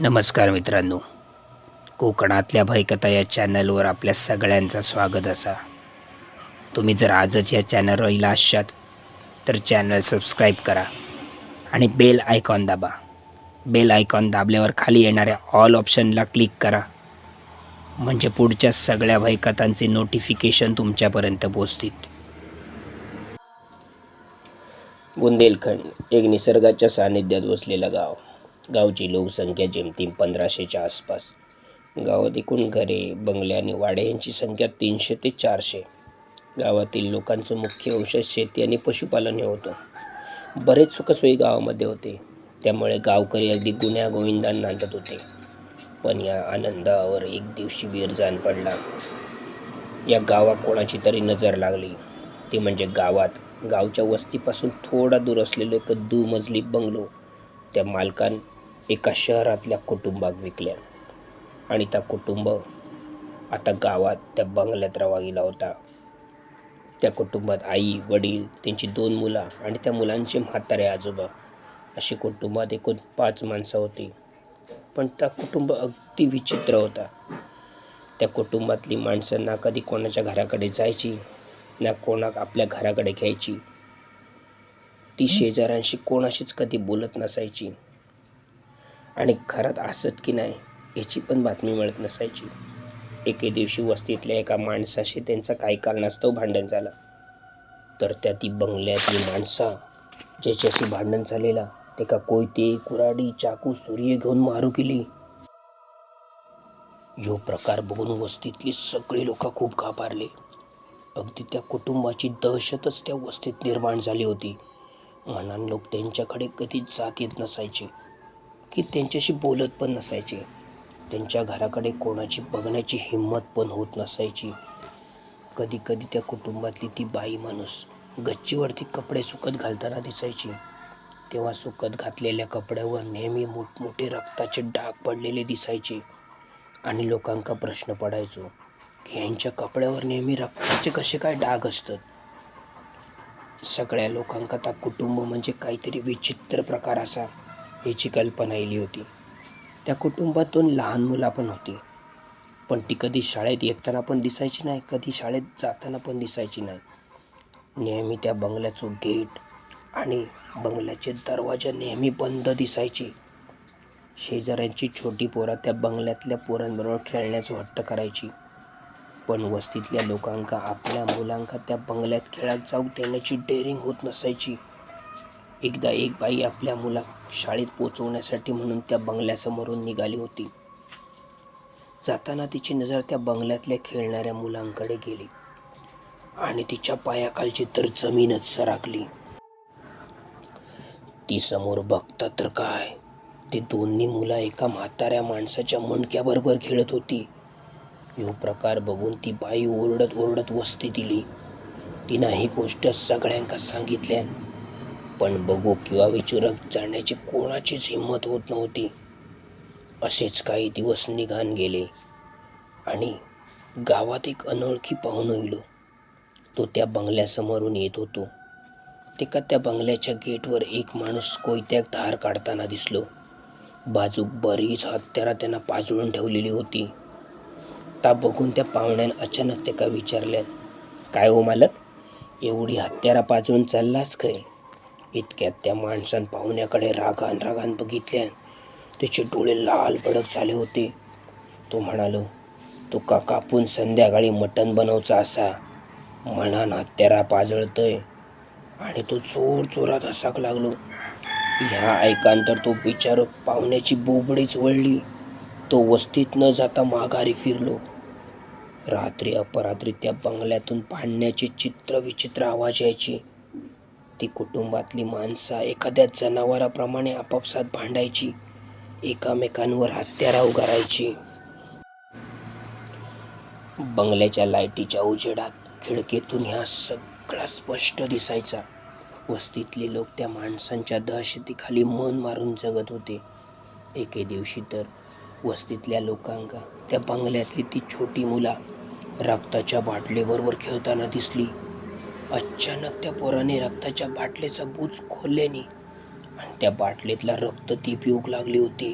नमस्कार मित्रांनो. कोकणातल्या भयकथा या चॅनलवर आपल्या सगळ्यांचं स्वागत असा. तुम्ही जर आजच या चॅनलवर असाल तर चॅनल सबस्क्राईब करा आणि बेल आयकॉन दाबा. बेल आयकॉन दाबल्यावर खाली येणाऱ्या ऑल ऑप्शनला क्लिक करा. म्हणजे पुढच्या सगळ्या भयकथांचे नोटिफिकेशन तुमच्यापर्यंत पोचतील बुंदेलखंड एक निसर्गाच्या सानिध्यात वसलेलं गाव. गावची लोकसंख्या जेमतेम पंधराशेच्या आसपास. गावात एकूण घरे बंगले आणि वाडे यांची संख्या तीनशे ते चारशे. गावातील लोकांचं मुख्य औषध शेती आणि पशुपालन हे होतं. बरेच सुखसोयी गावामध्ये होते. त्यामुळे गावकरी अगदी गुन्ह्या गोविंदांना नांदत होते. पण या आनंदावर एक दिवशी विरजान पडला. या गावात कोणाची तरी नजर लागली. ती म्हणजे गावात. गावच्या वस्तीपासून थोडा दूर असलेलं एक दुमजली बंगलो. त्या मालकान एका शहरातल्या कुटुंबाक विकल्या. आणि त्या कुटुंब आता गावात त्या बंगल्यात रवा गेला होता. त्या कुटुंबात आई वडील त्यांची दोन मुलं आणि त्या मुलांचे म्हातारे आजोबा अशी कुटुंबात एकूण पाच माणसं होती. पण त्या कुटुंब अगदी विचित्र होता. त्या कुटुंबातली माणसं ना कधी कोणाच्या घराकडे जायची ना कोणाक आपल्या घराकडे घ्यायची. ती शेजाऱ्यांशी कोणाशीच कधी बोलत नसायची. आणि घरात असत की नाही याची पण बातमी मिळत नसायची. एके दिवशी वस्तीतल्या एका माणसाशी त्यांचा काही कारणास्तव भांडण झालं. तर त्या ती बंगल्यातली माणसा ज्याच्याशी भांडण झालेला ते का कोयते कुराडी चाकू सूर्य घेऊन मारू केली यो प्रकार बघून वस्तीतली सगळी लोक खूप घाबरले. अगदी त्या कुटुंबाची दहशतच त्या वस्तीत निर्माण झाली होती. म्हणून लोक त्यांच्याकडे कधीच जात येत नसायचे. की त्यांच्याशी बोलत पण नसायचे. त्यांच्या घराकडे कोणाची बघण्याची हिंमत पण होत नसायची. कधी कधी त्या कुटुंबातली ती बाई माणूस गच्चीवरती कपडे सुकत घालताना दिसायची. तेव्हा सुकत घातलेल्या कपड्यावर नेहमी मोठमोठे रक्ताचे डाग पडलेले दिसायचे आणि लोकांका प्रश्न पडायचो की यांच्या कपड्यावर नेहमी रक्ताचे कसे काय डाग असतात? सगळ्या लोकांका त्या कुटुंब म्हणजे काहीतरी विचित्र प्रकार असा. याची कल्पना येली होती. त्या कुटुंबात दोन लहान मुलं पण होती. पण ती कधी शाळेत येताना पण दिसायची नाही कधी शाळेत जाताना पण दिसायची नाही. नेहमी त्या बंगल्याचं गेट आणि बंगल्याचे दरवाजा नेहमी बंद दिसायचे. शेजाऱ्यांची छोटी पोरं त्या बंगल्यातल्या पोरांबरोबर खेळण्याचं हट्ट करायची. पण वस्तीतल्या लोकांका आपल्या मुलांका त्या बंगल्यात खेळात जाऊ देण्याची डेअरिंग होत नसायची. एकदा एक बाई आपल्या मुला शाळेत पोचवण्यासाठी म्हणून त्या बंगल्यासमोरून निघाली होती. जाताना तिची नजर त्या बंगल्यातल्या खेळणाऱ्या मुलांकडे गेली आणि तिच्या पायाखालची तर जमीनच सरकली ती समोर बघता तर काय? ती दोन्ही मुलं एका म्हाताऱ्या माणसाच्या मणक्याबरोबर खेळत होती. यो प्रकार बघून ती बाई ओरडत ओरडत वस्ती दिली. तिनं ही गोष्ट सगळ्यांका सांगितल्या पण बघू किंवा विचुरक जाण्याची कोणाचीच हिंमत होत नव्हती. असेच काही दिवस निघान गेले आणि गावात एक अनोळखी पाहुणं येलो तो त्या बंगल्यासमोरून येत होतो. ते का त्या बंगल्याच्या गेटवर एक माणूस कोयत्याक धार काढताना दिसलो. बाजूक बरीच हत्यारा त्यांना पाजळून ठेवलेली होती. ता बघून त्या पाहुण्यानं अचानक ते का विचारल्या काय हो मालक? एवढी हत्यारा पाजळून चाललास काय इतक्यात त्या माणसान पाहुण्याकडे रागान रागान बघितल्यान त्याचे डोळे लाल भडक झाले होते. तो म्हणालो तुका कापून संध्याकाळी मटण बनवचा असा म्हणान हत्यारा पाजळतोय. आणि तो जोर जोरात हसाक लागलो. ह्या ऐकान तर तो बिचार पाहुण्याची बोबडीच वळली. तो वस्तीत न जाता माघारी फिरलो. रात्री अपरात्री त्या बंगल्यातून पाडण्याचे चित्र विचित्र आवाज यायची. ती कुटुंबातली माणसं एखाद्या जनावराप्रमाणे आपापसात भांडायची एकामेकांवर हत्यारा उगारायची. बंगल्याच्या लाईटीच्या उजेडात खिडकीतून ह्या सगळा स्पष्ट दिसायचा. वस्तीतले लोक त्या माणसांच्या दहशतीखाली मन मारून जगत होते. एके दिवशी तर वस्तीतल्या लोकांका त्या बंगल्यातली ती छोटी मुला रक्ताच्या बाटलीबरोबर खेळताना दिसली. अचानक त्या पोराने रक्ताच्या बाटलीचा बूज खोलल्याने आणि त्या बाटलीतला रक्त ती पिऊक लागली होती.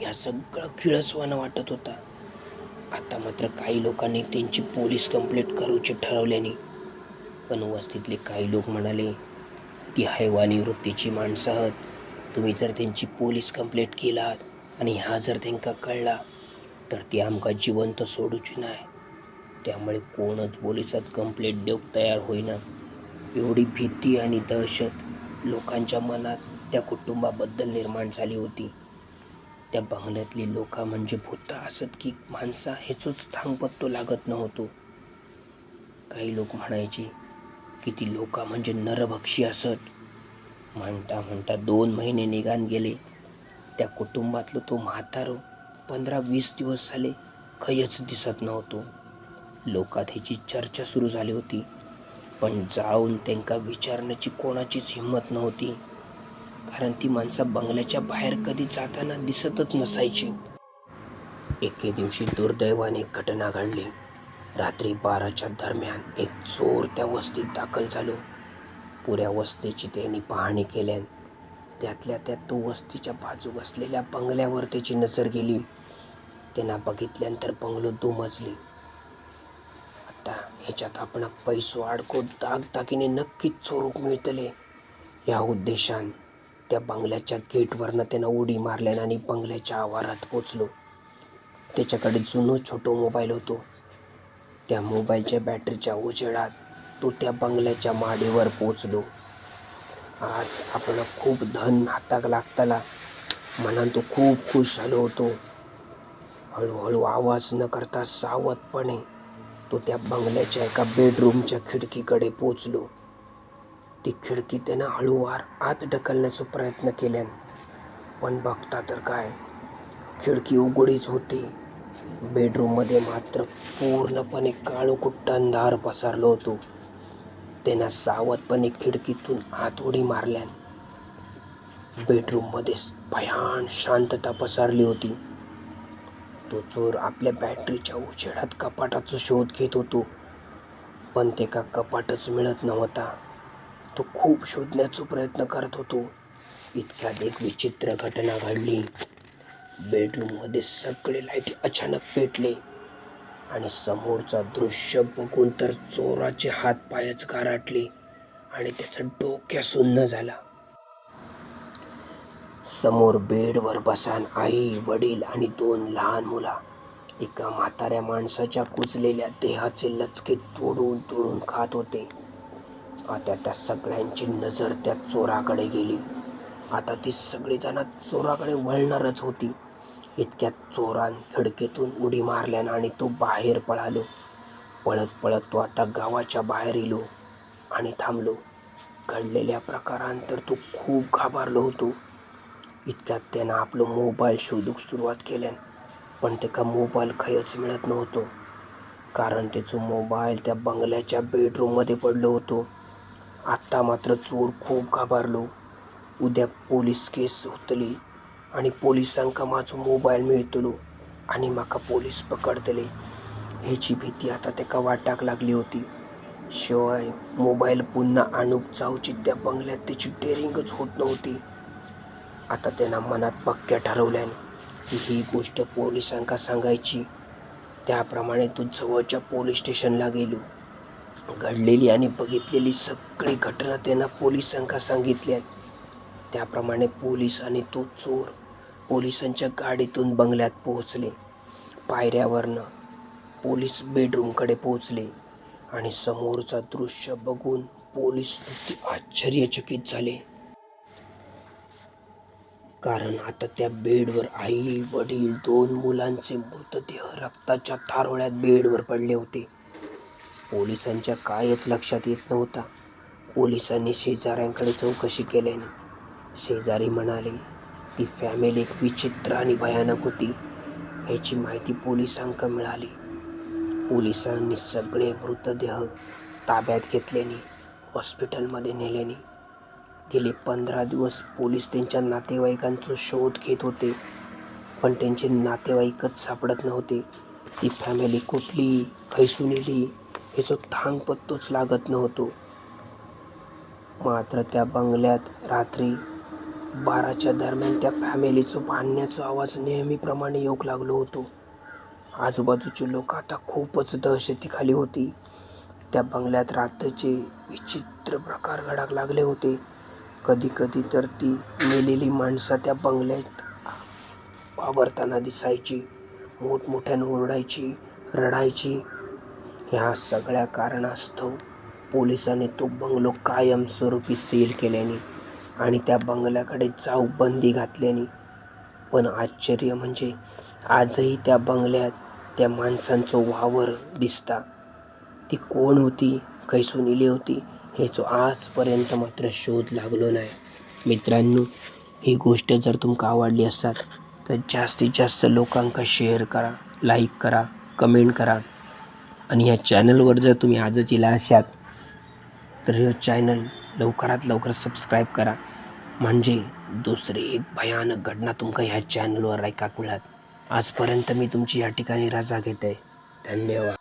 ह्या सगळं किळसवानं वाटत होता. आता मात्र काही लोकांनी त्यांची पोलीस कंप्लेंट करूची ठरवल्याने पण वस्तीतले काही लोक म्हणाले ती हैवानी वृत्तीची माणसं आहात. तुम्ही जर त्यांची पोलीस कंप्लेंट केलात आणि ह्या जर त्यांका कळला तर ती आमका जिवंत सोडूची नाही. त्यामुळे कोणच पोलिसात कंप्लेंट देऊक तयार होईना. एवढी भीती आणि दहशत लोकांच्या मनात त्या कुटुंबाबद्दल निर्माण झाली होती. त्या बंगल्यातली लोक म्हणजे भूता असत की माणसा हेचोच थांगपत्तो लागत नव्हतो. काही लोक म्हणायचे की ती लोक म्हणजे नरभक्षी असत. म्हणता म्हणता दोन महिने निघान गेले. त्या कुटुंबातलं तो म्हातारो पंधरा वीस दिवस झाले खयच दिसत नव्हतो. लोकात ह्याची चर्चा सुरू झाली होती. पण जाऊन त्यांका विचारण्याची कोणाचीच हिंमत नव्हती. कारण ती माणसं बंगल्याच्या बाहेर कधी जाताना दिसतच नसायची. एके दिवशी दुर्दैवाने एक घटना घडली. रात्री बाराच्या दरम्यान एक चोर त्या वस्तीत दाखल झालो. पुऱ्या वस्तीची त्यांनी पाहणी केल्यान त्यातल्या त्यात तो वस्तीच्या बाजू बसलेल्या बंगल्यावर त्याची नजर गेली. त्यांना बघितल्यानंतर बंगलो दुमजली. आता ह्याच्यात आपण पैसो अडको दागदागिने नक्कीच चोरूक मिळतले. या उद्देशान त्या बंगल्याच्या गेटवरनं त्यानं उडी मारल्यानं आणि बंगल्याच्या आवारात पोचलो. त्याच्याकडे जुनं छोटो मोबाईल होतो. त्या मोबाईलच्या बॅटरीच्या उजेडात तो त्या बंगल्याच्या माडीवर पोचलो. आज आपण खूप धन हाताक लागताला. मनान तो खूप खुश झालो होतो. हळूहळू आवाज न करता सावधपणे तो त्या बंगल्याच्या एका बेडरूमच्या खिडकीकडे पोचलो. ती खिडकी त्यानं हळूवार आत ढकलण्याचा प्रयत्न केल्यान पण बघता तर काय खिडकी उघडीच होती. बेडरूममध्ये मात्र पूर्णपणे काळोकुट्ट अंधार पसरलो होतो. त्यानं सावधपणे खिडकीतून आत उडी मारल्यान बेडरूममध्ये भयान शांतता पसरली होती. तो चोर आपल्या बॅटरीच्या उजेडात कपाटाचा शोध घेत होतो. पण ते का कपाटच मिळत नव्हता. तो खूप शोधण्याचा प्रयत्न करत होतो. इतक्यात एक विचित्र घटना घडली. बेडरूममध्ये सगळे लाइट अचानक पेटले. आणि समोरचा दृश्य बघून तर चोराचे हात पायच गाराटले आणि त्याचा डोक्या सुन्न झाला. समोर बेडवर बसान आई वडील आणि दोन लहान मुला. एका म्हाताऱ्या माणसाच्या कुजलेल्या देहाचे लचके तोडून तोडून खात होते. आता त्या सगळ्यांची नजर त्या चोराकडे गेली. आता ती सगळीजण चोराकडे वळणारच होती. इतक्यात चोरान खिडकीतून उडी मारल्यानं आणि तो बाहेर पळालो. पळत पळत तो आता गावाच्या बाहेर इलो आणि थांबलो. घडलेल्या प्रकारांतर तो खूप घाबरलो होतो. इतक्यात त्यानं आपलं मोबाईल शोधूक सुरुवात केल्यान पण त्याका मोबाईल खयच मिळत नव्हतो. कारण त्याचं मोबाईल त्या बंगल्याच्या बेडरूममध्ये पडलो होतो. आत्ता मात्र चोर खूप घाबरलो. उद्या पोलीस केस होतली आणि पोलिसांका माझो मोबाईल मिळतलो आणि म्हाका पोलीस पकडतले. ह्याची भीती आता त्याका वाटाक लागली होती. शिवाय मोबाईल पुन्हा आणूक जाऊची त्या बंगल्यात त्याची डेअरिंगच होत नव्हती. आता त्यांना मनात पक्क्या ठरवल्यान की ही गोष्ट पोलिसांका सांगायची. त्याप्रमाणे तो जवळच्या पोलीस स्टेशनला गेलो. घडलेली आणि बघितलेली सगळी घटना त्यांना पोलिसांका सांगितल्या त्याप्रमाणे पोलीस आणि तो चोर पोलिसांच्या गाडीतून बंगल्यात पोहोचले. पायऱ्यावरनं पोलीस बेडरूमकडे पोहोचले आणि समोरचा दृश्य बघून पोलीस आश्चर्यचकित झाले. कारण आता त्या बेडवर आई वडील दोन मुलांचे मृतदेह रक्ताच्या थारोळ्यात बेडवर पडले होते. पोलिसांच्या कायच लक्षात येत नव्हता. पोलिसांनी शेजाऱ्यांकडे चौकशी केल्याने शेजारी म्हणाले ती फॅमिली एक विचित्र आणि भयानक होती. ह्याची माहिती पोलिसांका मिळाली. पोलिसांनी सगळे मृतदेह ताब्यात घेतल्याने हॉस्पिटलमध्ये नेल्याने गेले पंधरा दिवस पोलीस त्यांच्या नातेवाईकांचा शोध घेत होते. पण त्यांचे नातेवाईकच सापडत नव्हते. ती फॅमिली कुठली खैसून येली ह्याचं थांग पत्तोच लागत नव्हतो. मात्र त्या बंगल्यात रात्री बाराच्या दरम्यान त्या फॅमिलीचं भांडण्याचा आवाज नेहमीप्रमाणे येऊ लागलो होतो. आजूबाजूचे लोक आता खूपच दहशतीखाली होती. त्या बंगल्यात रात्रीचे विचित्र प्रकार घडाक लागले होते. कधी कधी तर ती मेलेली माणसं त्या बंगल्यात वावरताना दिसायची मोठमोठ्यानं ओरडायची रडायची. ह्या सगळ्या कारणास्तव पोलिसांनी तो बंगलो कायमस्वरूपी सील केल्याने आणि त्या बंगल्याकडे जाऊ बंदी घातल्याने. पण आश्चर्य म्हणजे आजही त्या बंगल्यात त्या माणसांचं वावर दिसता. ती कोण होती? कैसून इली होती? ह्याचो आजपर्यंत मात्र शोध लागलो नाही. मित्रांनो ही गोष्ट जर तुमका आवडली असतात तर जास्तीत जास्त लोकांका शेअर करा लाईक करा कमेंट करा. आणि ह्या चॅनलवर जर तुम्ही आजच इला असाल तर हे चॅनल लवकरात लवकर सबस्क्राईब करा. म्हणजे दुसरी एक भयानक घटना तुमका ह्या चॅनलवर ऐकाक मिळत आजपर्यंत मी तुमची या ठिकाणी रजा घेते धन्यवाद.